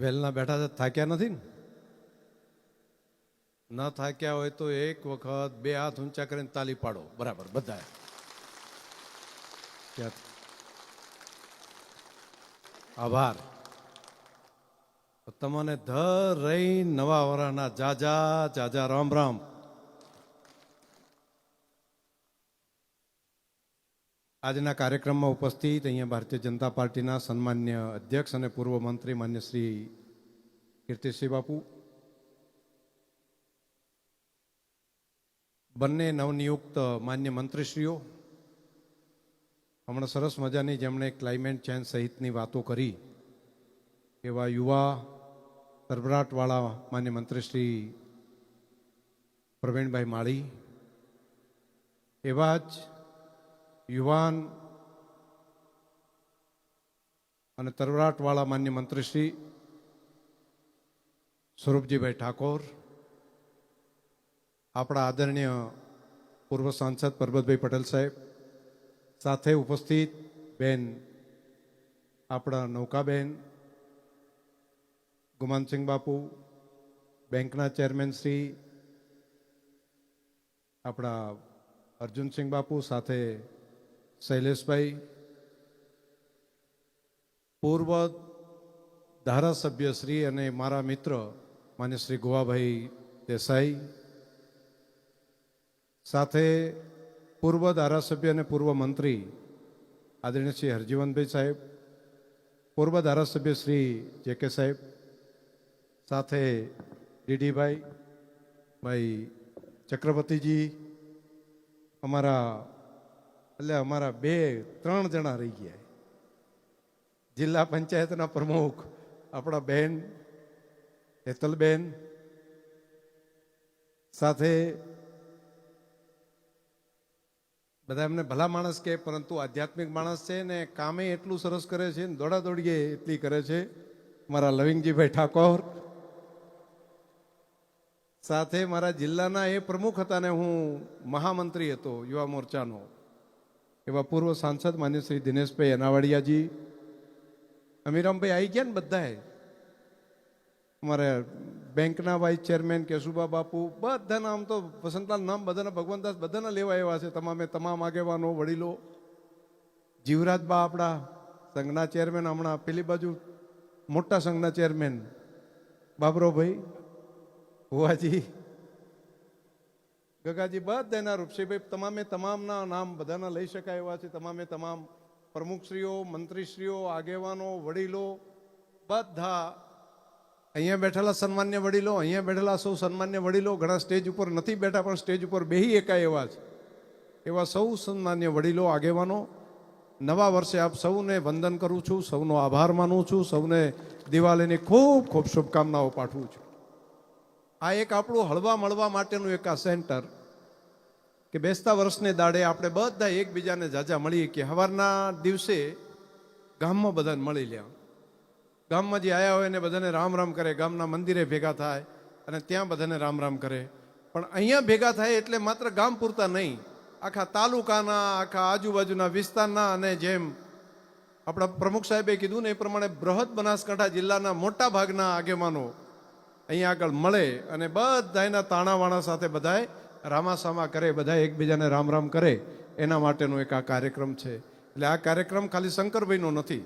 વેલના બેઠા છે, થાક્યા નથી ને? ન થાક્યા હોય તો એક વખત બે હાથ ઊંચા કરીને તાલી પાડો. બરાબર બધા આભાર. તમને ધર રહી નવા વરાના જાજા જાજા રામ રામ. આજના કાર્યક્રમમાં ઉપસ્થિત અહીંયા ભારતીય જનતા પાર્ટીના સન્માન્ય અધ્યક્ષ અને પૂર્વ મંત્રી માન્ય શ્રી કીર્તિસિંહ બાપુ. બંને નવનિયુક્ત માન્ય મંત્રીશ્રીઓ. હમણાં સરસ મજાની જેમણે ક્લાઇમેટ ચેન્જ સહિતની વાતો કરી એવા યુવા સરભરાટવાળા માન્ય મંત્રી શ્રી પ્રવીણભાઈ માળી. એવા જ યુવાન અને તરવરાટવાળા માન્ય મંત્રીશ્રી સ્વરૂપજીભાઈ ઠાકોર, આપણા આદરણીય પૂર્વ સાંસદ પરબતભાઈ પટેલ સાહેબ, સાથે ઉપસ્થિત બેન આપણા નૌકાબેન ગુમાનસિંહ બાપુ, બેંકના ચેરમેન શ્રી આપણા અર્જુનસિંહ બાપુ, સાથે શૈલેષભાઈ, પૂર્વ ધારાસભ્ય શ્રી અને મારા મિત્ર માન્ય શ્રી ગોવાભાઈ દેસાઈ, સાથે પૂર્વ ધારાસભ્ય અને પૂર્વ મંત્રી આદરણીય શ્રી હરજીવનભાઈ સાહેબ, પૂર્વ ધારાસભ્ય શ્રી જે કે સાહેબ, સાથે ડીડીભાઈ, ભાઈ ચક્રવર્તીજી, અમારા એટલે અમારા બે, ત્રણ જણા રહી ગયા. જિલ્લા પંચાયતના પ્રમુખ, આપણા બેન, હેતલબેન, સાથે બધા એમને ભલા માણસ કહે પરંતુ આધ્યાત્મિક માણસ છે ને કામે એટલું સરસ કરે છે ને દોડા દોડીએ એટલી કરે છે. મારા લવિંગજીભાઈ ઠાકોર, સાથે મારા જિલ્લાના એ પ્રમુખ હતા ને હું મહામંત્રી હતો, યુવા મોરચાનો. એવા પૂર્વ સાંસદ માન્ય શ્રી દિનેશભાઈ અનાવાડિયાજી અમીરામભાઈ આવી ગયા ને બધાએ? અમારે બેંકના વાઇસ ચેરમેન કેશુબા બાપુ બધાના આમ તો વસંતલાલ નામ બધાના ભગવાનદાસ બધાના લેવા એવા છે. તમામે તમામ આગેવાનો, વડીલો જીવરાજબા આપણા, સંઘના ચેરમેન, હમણાં પેલી બાજુ મોટા સંઘના ચેરમેન, બાબરોભાઈ ભુવાજી ગગાજી બધાના રૂપસીભાઈ તમામે તમામના નામ બધાના લઈ શકાય એવા છે. તમામે તમામ પ્રમુખશ્રીઓ, મંત્રીશ્રીઓ, આગેવાનો, વડીલો, બધા અહીંયા બેઠેલા સન્માન્ય વડીલો, અહીંયા બેઠેલા સૌ સન્માન્ય વડીલો ઘણા સ્ટેજ ઉપર નથી બેઠા, પણ સ્ટેજ ઉપર બેહી એકા એવા છે. એવા સૌ સન્માન્ય વડીલો, આગેવાનો, નવા વર્ષે આપ સૌને વંદન કરું છું, સૌનો આભાર માનું છું, સૌને દિવાળીની ખૂબ ખૂબ શુભકામનાઓ પાઠવું છું. આ એક આપણું હળવા મળવા માટેનું એક આ સેન્ટર કે બેસતા વર્ષને દાડે આપણે બધા એકબીજાને જાજા મળીએ કે સવારના દિવસે ગામમાં બધાને મળી લ્યા. ગામમાં જે આવ્યા હોય એને બધાને રામ રામ કરે, ગામના મંદિરે ભેગા થાય અને ત્યાં બધાને રામ રામ કરે. પણ અહીંયા ભેગા થાય એટલે માત્ર ગામ પૂરતા નહીં. આખા તાલુકાના, આખા આજુબાજુના વિસ્તારના અને જેમ આપણા પ્રમુખ સાહેબે કીધું ને એ પ્રમાણે બૃહદ બનાસકાંઠા જિલ્લાના મોટા ભાગના આગેવાનો અહીંયા આગળ મળે અને બધા એના તાણાવાણા સાથે બધાએ રામાસામા કરે બધા એકબીજાને રામ રામ કરે, એના માટેનો એક આ કાર્યક્રમ છે. એટલે આ કાર્યક્રમ ખાલી શંકરભાઈનો નથી,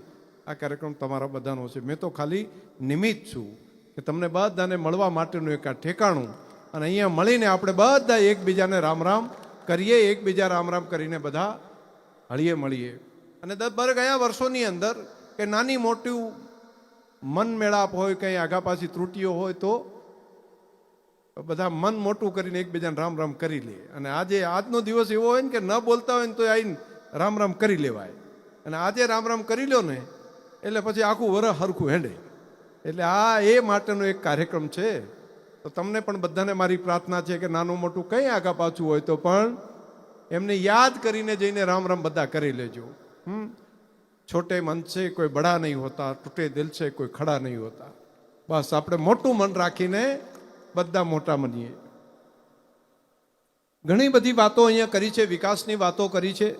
આ કાર્યક્રમ તમારા બધાનો છે. મેં તો ખાલી નિમિત્ત છું કે તમને બધાને મળવા માટેનું એક આ ઠેકાણું અને અહીંયા મળીને આપણે બધા એકબીજાને રામ રામ કરીએ, એકબીજા રામ રામ કરીને બધા હળીએ મળીએ. અને દર ગયા વર્ષોની અંદર કે નાની મોટી મન મેળાપ હોય, કંઈ આગા પાછી ત્રુટીઓ હોય તો બધા મન મોટું કરીને એકબીજાને રામ રામ કરી લે. અને આજે આજનો દિવસ એવો હોય ને કે ન બોલતા હોય ને તો આવીને રામ રામ કરી લેવાય. અને આજે રામ રામ કરી લો ને, એટલે પછી આખું વરસ હરખું હેડે. એટલે આ એ માટેનો એક કાર્યક્રમ છે. તો તમને પણ બધાને મારી પ્રાર્થના છે કે નાનું મોટું કંઈ આગા પાછું હોય તો પણ એમને યાદ કરીને જઈને રામ રામ બધા કરી લેજો. હમ? છોટે મન છે, કોઈ બડા નહીં હોતા, તૂટે દિલ છે, કોઈ ખડા નહીં હોતા. બસ આપણે મોટું મન રાખીને બધા મોટા મનીએ ઘણી બધી વાતો અહીંયા કરી છે, વિકાસની વાતો કરી છે.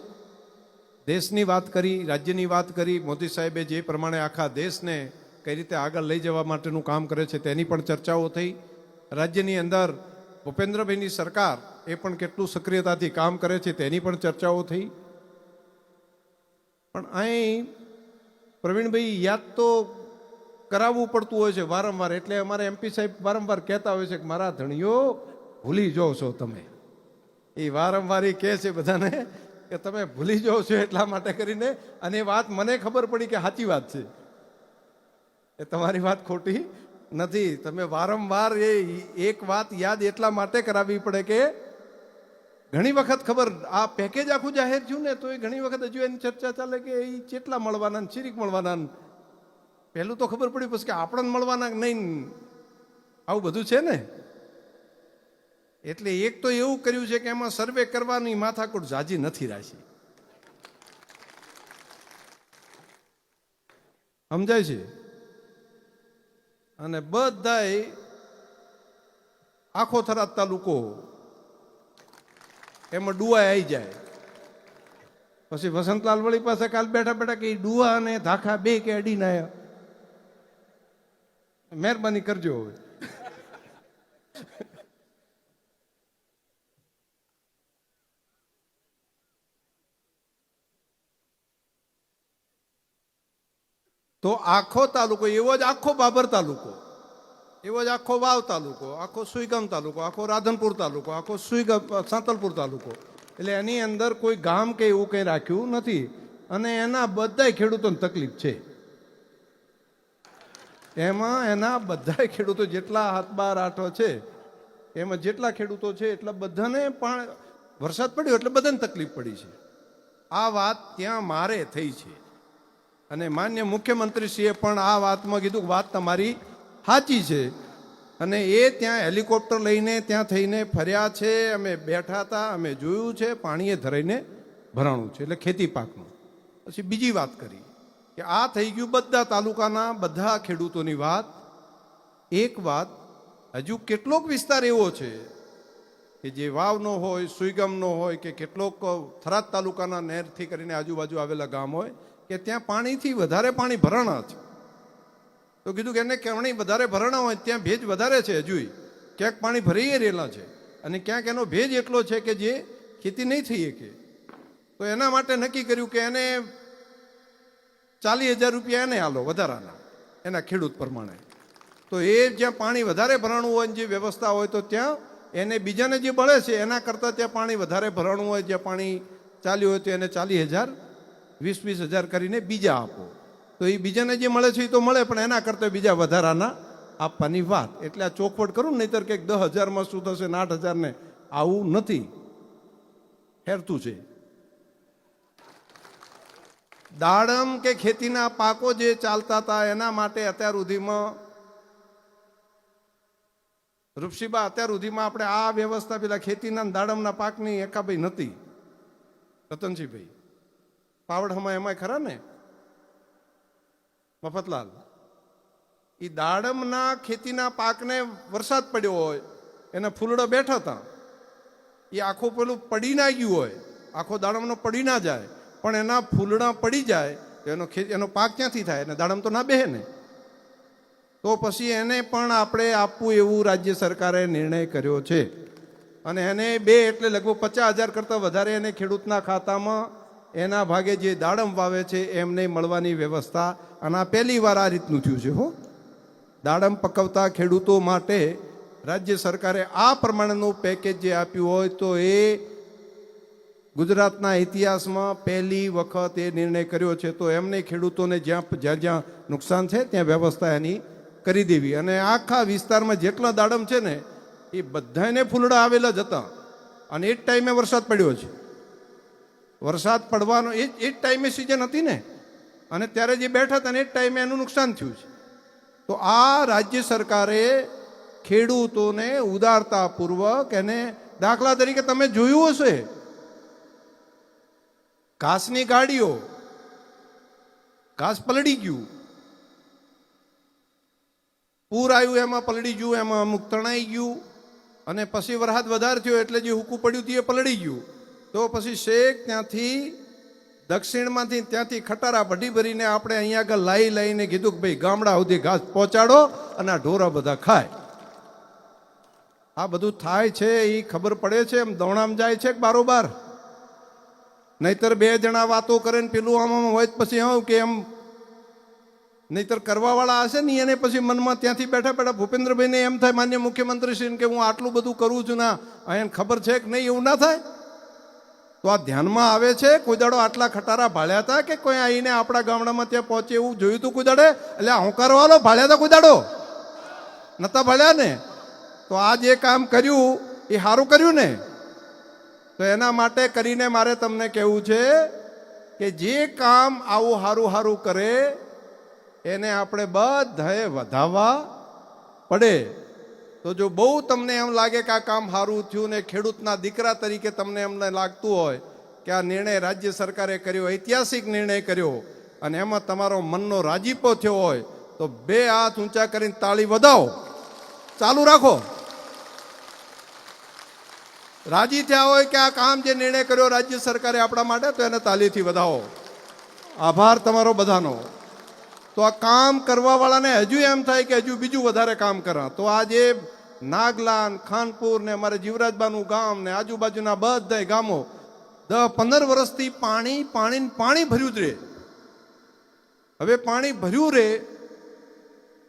દેશની વાત કરી, રાજ્યની વાત કરી. મોદી સાહેબે જે પ્રમાણે આખા દેશને કઈ રીતે આગળ લઈ જવા માટેનું કામ કરે છે, તેની પણ ચર્ચાઓ થઈ. રાજ્યની અંદર ભૂપેન્દ્રભાઈની સરકાર એ પણ કેટલું સક્રિયતાથી કામ કરે છે, તેની પણ ચર્ચાઓ થઈ. પણ અહીં પ્રવીણભાઈ યાદ તો કરાવવું પડતું હોય છે વારંવાર. એટલે અમારે એમપી સાહેબ વારંવાર કહેતા હોય છે કે, મારા ધણીઓ, ભૂલી જાઓ છો તમે. એ વારંવાર એ કહે છે બધાને કે, તમે ભૂલી જાઓ છો એટલા માટે કરીને. અને એ વાત મને ખબર પડી કે સાચી વાત છે. એ તમારી વાત ખોટી નથી. તમે વારંવાર એ એક વાત યાદ એટલા માટે કરાવવી પડે કે ઘણી વખત ખબર, આ પેકેજ આખું જાહેર થયું ને, તો એ ઘણી વખત હજુ એની ચર્ચા ચાલે કે એ ચેટલા મળવાના ચીરીક મળવાના પહેલું તો ખબર પડી પછી કે આપણને મળવાના નહીં આવું બધું છે ને? એટલે એક તો એવું કર્યું છે કે એમાં સર્વે કરવાની માથાકૂટ જાજી નથી રાખી. સમજાય છે? અને બધાય આખો થરાદ તાલુકો એમાં ડુઆ આવી જાય. પછી વસંતલાલ વળી પાસે કાલ બેઠા બેઠા કે ડુઆ અને ધાખા બે કે અડી ના મહેરબાની કરજો હવે. તો આખો તાલુકો એવો જ આખો બાબર તાલુકો. એવો જ આખો વાવ તાલુકો, આખો સુઈગામ તાલુકો, આખો રાધનપુર તાલુકો, આખો સુઈગામ સાંતલપુર તાલુકો. એટલે એની અંદર કોઈ ગામ કે એવું કંઈ રાખ્યું નથી. અને એના બધાય ખેડૂતોને તકલીફ છે. એમાં એના બધાય ખેડૂતો જેટલા હાથ બાર આઠો છે, એમાં જેટલા ખેડૂતો છે એટલા બધાને પણ વરસાદ પડ્યો એટલે બધાને તકલીફ પડી છે. આ વાત ત્યાં મારે થઈ છે. અને માન્ય મુખ્યમંત્રીશ્રીએ પણ આ વાતમાં કીધું વાત તમારી સાચી છે. અને એ ત્યાં હેલિકોપ્ટર લઈને ત્યાં થઈને ફર્યા છે, અમે બેઠા હતા, અમે જોયું છે, પાણીએ ધરાઈને ભરાણું છે, એટલે ખેતી પાકનું. પછી બીજી વાત કરી, કે આ થઈ ગયું બધા તાલુકાના બધા ખેડૂતોની વાત. એક વાત, હજુ કેટલોક વિસ્તાર એવો છે, કે જે વાવનો હોય, સુઈગમનો હોય, કે કેટલોક થરાદ તાલુકાના નહેરથી કરીને આજુબાજુ આવેલા ગામ હોય, કે ત્યાં પાણીથી વધારે પાણી ભરાણા છે. તો કીધું કે એને પાણી વધારે ભરણા હોય ત્યાં ભેજ વધારે છે હજુય. ક્યાંક પાણી ભરાઈ રહેલા છે અને ક્યાંક એનો ભેજ એટલો છે કે જે ખેતી નહીં થઈ શકે. તો એના માટે નક્કી કર્યું કે એને ચાલીસ હજાર રૂપિયા એને આલો વધારાના, એના ખેડૂત પ્રમાણે. તો એ જ્યાં પાણી વધારે ભરાણું હોય જે વ્યવસ્થા હોય તો ત્યાં એને બીજાને જે બળે છે એના કરતાં ત્યાં પાણી વધારે ભરાણું હોય, જ્યાં પાણી ચાલ્યું હોય તો એને ચાલીસ હજાર, વીસ વીસ હજાર કરીને બીજા આપો. તો એ બીજાને જે મળે છે એ તો મળે, પણ એના કરતાં બીજા વધારાના આપવાની વાત. એટલે આ ચોખવટ કરું ને, નહીતર કે દસ હજારમાં શું થશે ને આઠ હજારને આવું નથી. હેરતું છે. દાડમ કે ખેતીના પાકો જે ચાલતા હતા, એના માટે અત્યાર સુધીમાં રૂપસીબા અત્યાર સુધીમાં આપણે આ વ્યવસ્થા પેલા ખેતીના દાડમના પાકની એકાભાઈ નથી. રતનજીભાઈ પાવડમાં એમાંય ખરા ને? મફતલાલ એ દાડમના ખેતીના પાકને વરસાદ પડ્યો હોય, એના ફૂલડો બેઠા હતા. એ આખું પેલું પડી ના ગયું હોય, આખો દાડમનો પડી ના જાય, પણ એના ફૂલડા પડી જાય એનો ખે, એનો પાક ક્યાંથી થાય? અને દાડમ તો ના બેહે ને. તો પછી એને પણ આપણે આપવું એવું રાજ્ય સરકારે નિર્ણય કર્યો છે. અને એને બે એટલે લગભગ પચાસ હજાર કરતાં વધારે એને ખેડૂતના ખાતામાં એના ભાગે જે દાડમ વાવે છે એમને મળવાની વ્યવસ્થા અને આ પહેલી વાર આ રીતનું થયું છે, હો. દાડમ પકવતા ખેડૂતો માટે રાજ્ય સરકારે આ પ્રમાણેનું પેકેજ જે આપ્યું હોય તો એ ગુજરાતના ઇતિહાસમાં પહેલી વખત એ નિર્ણય કર્યો છે, તો એમને ખેડૂતોને જ્યાં જ્યાં જ્યાં નુકસાન છે ત્યાં વ્યવસ્થા એની કરી દેવી. અને આખા વિસ્તારમાં જેટલા દાડમ છે ને, એ બધાને ફૂલડા આવેલા જ હતા. અને એ જ ટાઈમે વરસાદ પડ્યો છે. વરસાદ પડવાનો એ એ જ ટાઈમે સિઝન હતી ને. અને ત્યારે જે બેઠા હતા ને એ જ ટાઈમે એનું નુકસાન થયું છે. તો આ રાજ્ય સરકારે ખેડૂતોને ઉદારતાપૂર્વક એને દાખલા તરીકે તમે જોયું હશે. ઘાસની ગાડીઓ, ઘાસ પલળી ગયું. પૂર આવ્યું, એમાં પલળી ગયું, એમાં અમુક તણાઈ ગયું. અને પછી વરસાદ વધારે થયો એટલે જે હુકું પડ્યું હતું એ પલળી ગયું. તો પછી શેક ત્યાંથી, દક્ષિણમાંથી ત્યાંથી ખટારા ભડી ભરીને આપણે અહીંયા આગળ લાઈ લઈને કીધું કે ભાઈ ગામડા સુધી ઘાસ પહોંચાડો અને આ ઢોરા બધા ખાય. આ બધું થાય છે એ ખબર પડે છે, એમ દોણામ જાય છે બારોબાર. નહીતર બે જણા વાતો કરે ને પેલું આમ હોય પછી હું કે એમ, નહીતર કરવાવાળા હશે ને એને પછી મનમાં ત્યાંથી બેઠા બેઠા ભૂપેન્દ્રભાઈને એમ થાય માન્ય મુખ્યમંત્રીશ્રીને કે હું આટલું બધું કરું છું ના એને ખબર છે કે નહીં, એવું ના થાય? તો આ ધ્યાનમાં આવે છે કોઈ આટલા ખટારા ભાળ્યા હતા કે કોઈ આવીને આપણા ગામડામાં ત્યાં પહોંચે એવું જોયું હતું કોઈ દાડે એટલે હોંકારવાલો ભાળ્યા હતા કોઈ દાડો નતા ભાળ્યા ને? તો આ જે કામ કર્યું, એ સારું કર્યું ને? તો એના માટે કરીને મારે તમને કહેવું છે કે જે કામ આવું સારું સારું કરે, એને આપણે બધાએ વધાવવા પડે. તો જો બહુ તમને એમ લાગે કે આ કામ સારું થયું ને ખેડૂતના દીકરા તરીકે તમને એમને લાગતું હોય કે આ નિર્ણય રાજ્ય સરકારે કર્યો, ઐતિહાસિક નિર્ણય કર્યો અને એમાં તમારો મનનો રાજીપો થયો હોય, તો બે હાથ ઊંચા કરીને તાળી વધાવો. ચાલુ રાખો. રાજી થયા હોય કે આ કામ જે નિર્ણય કર્યો રાજ્ય સરકારે આપણા માટે, તો એને તાલીથી વધાવો. આભાર તમારો બધાનો. તો આ કામ કરવાવાળાને હજુ એમ થાય કે હજુ બીજું વધારે કામ કરા. તો આજે નાગલાન, ખાનપુર ને અમારે જીવરાજબાનું ગામ ને આજુબાજુના બધા ગામો દસ પંદર વર્ષથી પાણી પાણી પાણી ભર્યું જ રહે હવે પાણી ભર્યું રહે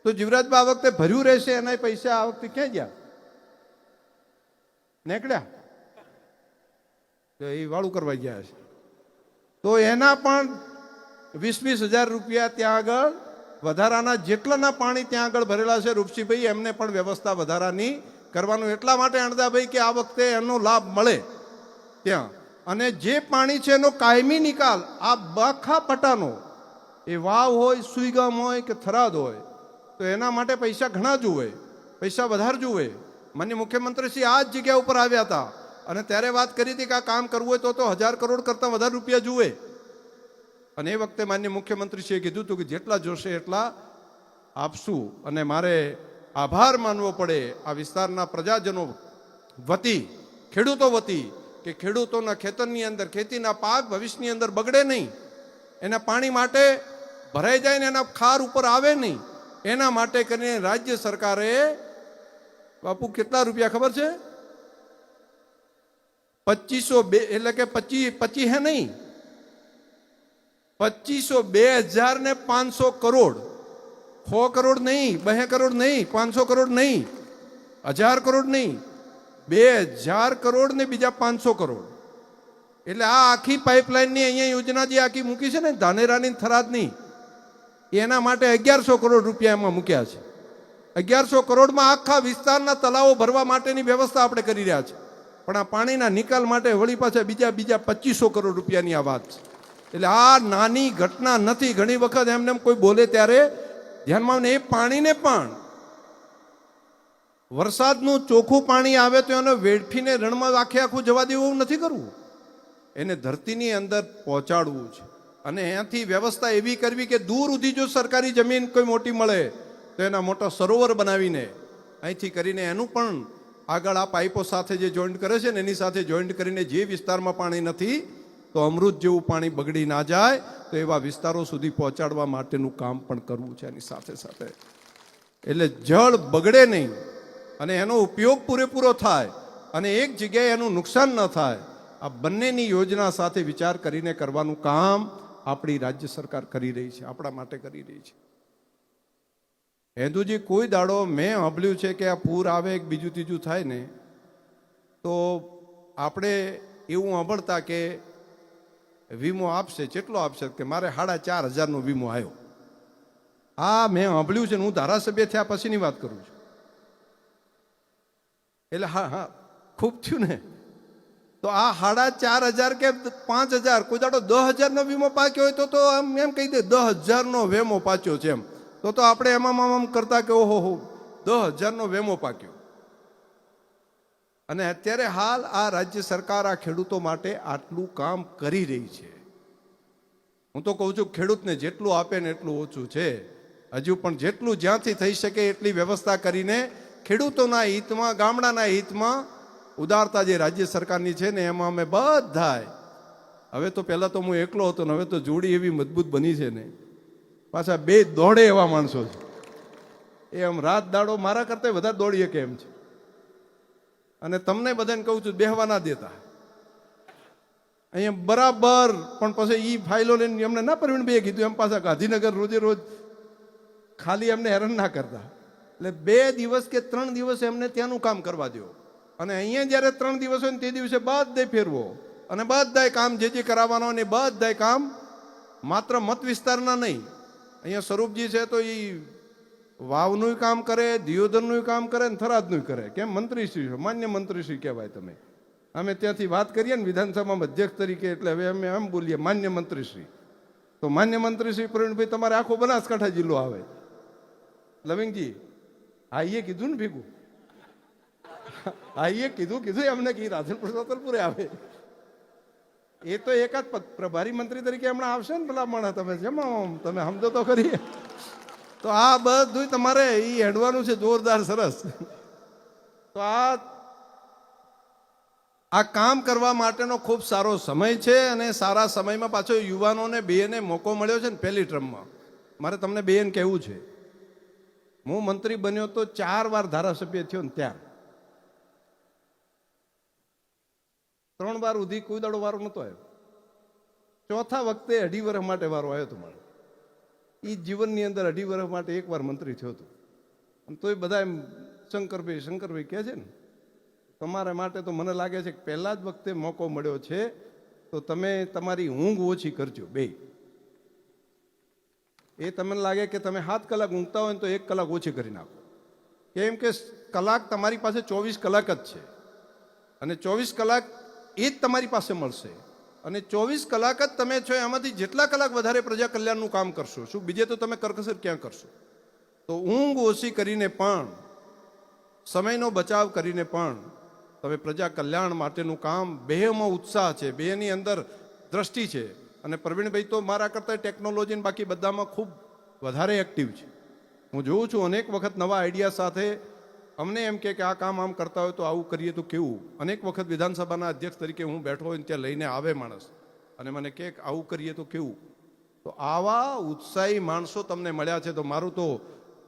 તો જીવરાજબા આ વખતે ભર્યું રહેશે એના પૈસા આ વખતે ક્યાં ગયા? નીકળ્યા? તો એ વાળું કરવા ગયા છે તો એના પણ વીસ વીસ હજાર રૂપિયા ત્યાં આગળ, વધારાના જેટલાના પાણી ત્યાં આગળ ભરેલા છે રૂપસીભાઈ, એમને પણ વ્યવસ્થા વધારાની કરવાનું. એટલા માટે અણદાભાઈ કે આ વખતે એનો લાભ મળે ત્યાં. અને જે પાણી છે એનો કાયમી નિકાલ, આ બાખા પટાનો, એ વાવ હોય, સુઈગામ હોય કે થરાદ હોય, તો એના માટે પૈસા ઘણા જુએ, પૈસા વધારે જુએ. માન્ય મુખ્યમંત્રીશ્રી આ જ જગ્યા ઉપર આવ્યા હતા અને ત્યારે વાત કરી હતી કે આ કામ કરવું હોય તો તો હજાર કરોડ કરતાં વધારે રૂપિયા જુએ. અને એ વખતે માન્ય મુખ્યમંત્રીશ્રીએ કીધું હતું કે જેટલા જોશે એટલા આપશું. અને મારે આભાર માનવો પડે આ વિસ્તારના પ્રજાજનો વતી, ખેડૂતો વતી, કે ખેડૂતોના ખેતરની અંદર, ખેતીના પાક ભવિષ્યની અંદર બગડે નહીં. એના પાણી માટે ભરાઈ જાય ને એના ખાર ઉપર આવે નહીં. એના માટે કરીને રાજ્ય સરકારે, બાપુ કેટલા રૂપિયા ખબર છે? પચીસો બે, એટલે કે પચી પચી હે નહીં? પચીસો બે હજાર ને પાંચસો કરોડ. સો કરોડ નહીં, બે કરોડ નહીં, પાંચસો કરોડ નહીં, હજાર કરોડ નહીં, બે હજાર કરોડ ને બીજા પાંચસો કરોડ. એટલે આ આખી પાઇપલાઇનની અહીંયા યોજના જે આખી મૂકી છે ને, ધાનેરાની થરાદની, એના માટે અગિયારસો કરોડ રૂપિયા એમાં મૂક્યા છે. અગિયારસો કરોડમાં આખા વિસ્તારના તલાવો ભરવા માટેની વ્યવસ્થા આપણે કરી રહ્યા છે. પણ આ પાણીના નિકાલ માટે વળી પાછા બીજા બીજા પચીસો કરોડ રૂપિયાની આ વાત છે. એટલે આ નાની ઘટના નથી. ઘણી વખત એમને એમ કોઈ બોલે ત્યારે, ધ્યાનમાં એ પાણીને પણ. વરસાદનું ચોખ્ખું પાણી આવે તો એને વેઠીને રણમાં આખે આખું જવા દેવું એવું નથી કરવું. એને ધરતીની અંદર પહોંચાડવું છે. અને અહીંયાથી વ્યવસ્થા એવી કરવી કે દૂર સુધી જો સરકારી જમીન કોઈ મોટી મળે, તો એના મોટા સરોવર બનાવીને અહીંથી કરીને એનું પણ આગળ આ પાઇપો સાથે જે જોઈન્ટ કરે છે ને, એની સાથે જોઈન્ટ કરીને જે વિસ્તારમાં પાણી નથી તો અમૃત જેવું પાણી બગડી ના જાય, તો એવા વિસ્તારો સુધી પહોંચાડવા માટેનું કામ પણ કરવું છે એની સાથે સાથે. એટલે જળ બગડે નહીં અને એનો ઉપયોગ પૂરેપૂરો થાય અને એક જગ્યાએ એનું નુકસાન ન થાય, આ બંનેની યોજના સાથે વિચાર કરીને કરવાનું કામ આપણી રાજ્ય સરકાર કરી રહી છે, આપણા માટે કરી રહી છે. હેન્દુજી, કોઈ દાડો મેં સાંભળ્યું છે કે આ પૂર આવે એક બીજું ત્રીજું થાય ને, તો આપણે એવું સાંભળતા કે વીમો આપશે, કેટલો આપશે? કે મારે સાડા ચાર હજારનો વીમો આવ્યો આ મેં સાંભળ્યું છે ને હું ધારાસભ્ય થયા પછીની વાત કરું છું. એટલે હા હા, ખૂબ થયું ને. તો આ સાડા ચાર હજાર કે પાંચ હજાર, કોઈ દાડો દસ હજારનો વીમો પાક્યો હોય તો તો આમ એમ કહી દે, દસ હજારનો વેમો પાચ્યો છે એમ. તો તો આપણે એમાં કરતા કે ઓહો હો દસ હજારનો વેમો પાક્યો. અને અત્યારે હાલ આ રાજ્ય સરકાર આ ખેડૂતો માટે આટલું કામ કરી રહી છે. હું તો કહું છું, ખેડૂતને જેટલું આપે ને એટલું ઓછું છે. હજુ પણ જેટલું જ્યાંથી થઈ શકે એટલી વ્યવસ્થા કરીને ખેડૂતોના હિતમાં, ગામડાના હિતમાં ઉદારતા જે રાજ્ય સરકારની છે ને એમાં અમે બધાય. હવે તો પહેલા તો હું એકલો હતો ને હવે તો જોડી એવી મજબૂત બની છે ને. પાછા બે દોડે એવા માણસો છે. એ આમ રાત દાડો મારા કરતા વધારે દોડીએ કેમ છે? અને તમને બધાને કહું છું, બેહવા ના દેતા. અહીંયા બરાબર, પણ પછી એ ફાઇલો લઈને એમને ના પરવીણ બે કીધું, એમ પાછા ગાંધીનગર રોજે રોજ ખાલી એમને હેરાન ના કરતા. એટલે બે દિવસ કે ત્રણ દિવસ એમને ત્યાંનું કામ કરવા દો અને અહીંયા જ્યારે ત્રણ દિવસ હોય ને તે દિવસે બધાય ફેરવો. અને બધાય કામ જે જે કરાવવાનો હોય ને બધાય કામ માત્ર મત વિસ્તારના નહીં. અહીંયા સ્વરૂપજી છે તો એ વાવનું કામ કરે દિયોદરનું કામ કરે ને થરાદનું કરે. કેમ? મંત્રીશ્રી છો. માન્ય મંત્રીશ્રી કહેવાય તમે. અમે ત્યાંથી વાત કરીએ ને વિધાનસભામાં અધ્યક્ષ તરીકે, એટલે હવે અમે એમ બોલીએ, માન્ય મંત્રીશ્રી. તો માન્ય મંત્રીશ્રી પ્રવીણભાઈ, તમારે આખો બનાસકાંઠા જિલ્લો આવે. લવિંગજી હા એ કીધું ને ભેગું? હા એ કીધું કીધું, એમને કે રાધનપુર સાતલપુરે આવે. એ તો એકાદ પ્રભારી મંત્રી તરીકે હમણાં આવશે ને પેલા માણસ, તમે જેમ તમે સમજો તો ખરી. તો આ બધું તમારે એ હેડવાનું છે, જોરદાર, સરસ. તો આ આ કામ કરવા માટેનો ખૂબ સારો સમય છે અને સારા સમયમાં પાછો યુવાનોને, બેને મોકો મળ્યો છે ને પહેલી ટ્રમમાં. મારે તમને બેન કહેવું છે. હું મંત્રી બન્યો તો ચાર વાર ધારાસભ્ય થયો ને ત્યાં. ત્રણ વાર સુધી કોઈ દાડો વારો નહોતો આવ્યો. ચોથા વખતે અઢી વર્ષ માટે વારો આવ્યો હતો મારો એ જીવનની અંદર અઢી વર્ષ માટે એકવાર મંત્રી થયો હતો. અને તોય બધા એમ શંકરભાઈ શંકરભાઈ કહે છે ને, તમારા માટે તો મને લાગે છે કે પહેલાં જ વખતે મોકો મળ્યો છે, તો તમે તમારી ઊંઘ ઓછી કરજો બે એ તમને લાગે કે તમે સાત કલાક ઊંઘતા હોય તો એક કલાક ઓછી કરી નાખો. કેમ કે કલાક તમારી પાસે ચોવીસ કલાક જ છે. અને ચોવીસ કલાક એ જ તમારી પાસે મળશે. અને ચોવીસ કલાક જ તમે છો, એમાંથી જેટલા કલાક વધારે પ્રજા કલ્યાણનું કામ કરશો. શું, બીજે તો તમે કરકસર ક્યાં કરશો? તો ઊંઘ ઓછી કરીને પણ, સમયનો બચાવ કરીને પણ, તમે પ્રજા કલ્યાણ માટેનું કામ બેમાં ઉત્સાહ છે, બેની અંદર દ્રષ્ટિ છે. અને પ્રવીણભાઈ તો મારા કરતાં ટેકનોલોજી ને બાકી બધામાં ખૂબ વધારે એક્ટિવ છે. હું જોઉં છું, અનેક વખત નવા આઈડિયા સાથે અમને એમ કે આ કામ આમ કરતા હોય તો આવું કરીએ તો કેવું? અનેક વખત વિધાનસભાના અધ્યક્ષ તરીકે હું બેઠો હોય ત્યાં લઈને આવે માણસ. અને મને કે આવું કરીએ તો કેવું? તો આવા ઉત્સાહી માણસો તમને મળ્યા છે તો મારું તો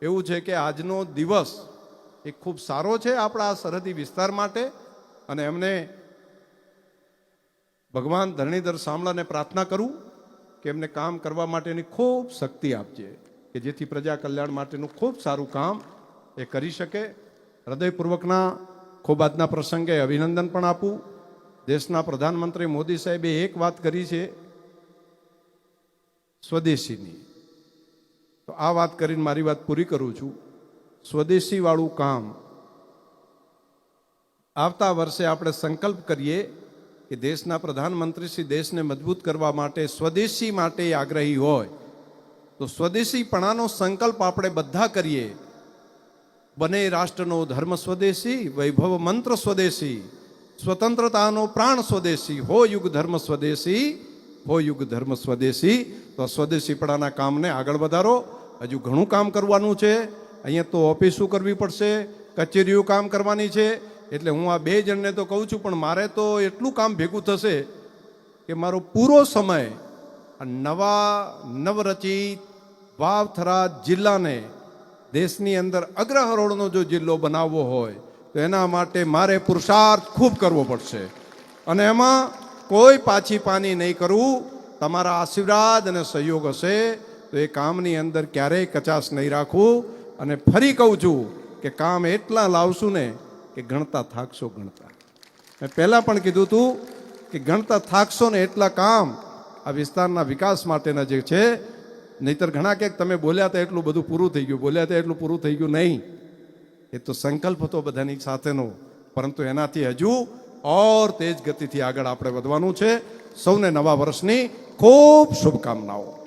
એવું છે કે આજનો દિવસ એ ખૂબ સારો છે આપણા આ સરહદી વિસ્તાર માટે. અને એમને ભગવાન ધરણીધર સામળાને પ્રાર્થના કરું કે એમને કામ કરવા માટેની ખૂબ શક્તિ આપજે. કે જેથી પ્રજા કલ્યાણ માટેનું ખૂબ સારું કામ એ કરી શકે. હૃદયપૂર્વકના ખૂબ આજના પ્રસંગે અભિનંદન પણ આપું. દેશના પ્રધાનમંત્રી મોદી સાહેબે એક વાત કરી છે, સ્વદેશીની. તો આ વાત કરીને મારી વાત પૂરી કરું છું. સ્વદેશીવાળું કામ. આવતા વર્ષે આપણે સંકલ્પ કરીએ કે દેશના પ્રધાનમંત્રી શ્રી દેશને મજબૂત કરવા માટે સ્વદેશી માટે આગ્રહી હોય. તો સ્વદેશીપણાનો સંકલ્પ આપણે બધા કરીએ. બને રાષ્ટ્રનો ધર્મ સ્વદેશી, વૈભવ મંત્ર સ્વદેશી, સ્વતંત્રતાનો પ્રાણ સ્વદેશી, હો યુગ ધર્મ સ્વદેશી, હો યુગ ધર્મ સ્વદેશી. તો સ્વદેશીપણાના કામને આગળ વધારો. હજુ ઘણું કામ કરવાનું છે. અહીંયા તો ઓફિસો કરવી પડશે? કચેરીઓ કામ કરવાની છે. એટલે હું આ બે જણને તો કહું છું, પણ મારે તો એટલું કામ ભેગું થશે કે મારો પૂરો સમય નવા નવરચિત વાવથરા જિલ્લાને દેશની અંદર અગ્રહરોળનો જો જિલ્લો બનાવવો હોય, તો એના માટે મારે પુરુષાર્થ ખૂબ કરવો પડશે. અને એમાં કોઈ પાછી પાની નહીં કરવું તમારા આશીર્વાદ અને સહયોગ હશે, તો એ કામની અંદર ક્યારેય કચાશ નહીં રાખવું અને ફરી કહું છું કે કામ એટલા લાવશું ને કે ગણતા થાકશો ગણતા. મેં પહેલાં પણ કીધું હતું કે ગણતા થાકશો ને એટલા કામ આ વિસ્તારના વિકાસ માટેના જે છે નહીતર ઘણા ક્યાંક તમે બોલ્યા હતા એટલું બધું પૂરું થઈ ગયું, બોલ્યા હતા એટલું પૂરું થઈ ગયું નહીં. એ તો સંકલ્પ હતો બધાની સાથેનો, પરંતુ એનાથી હજુ ઓર તેજ ગતિથી આગળ આપણે વધવાનું છે. સૌને નવા વર્ષની ખૂબ શુભકામનાઓ.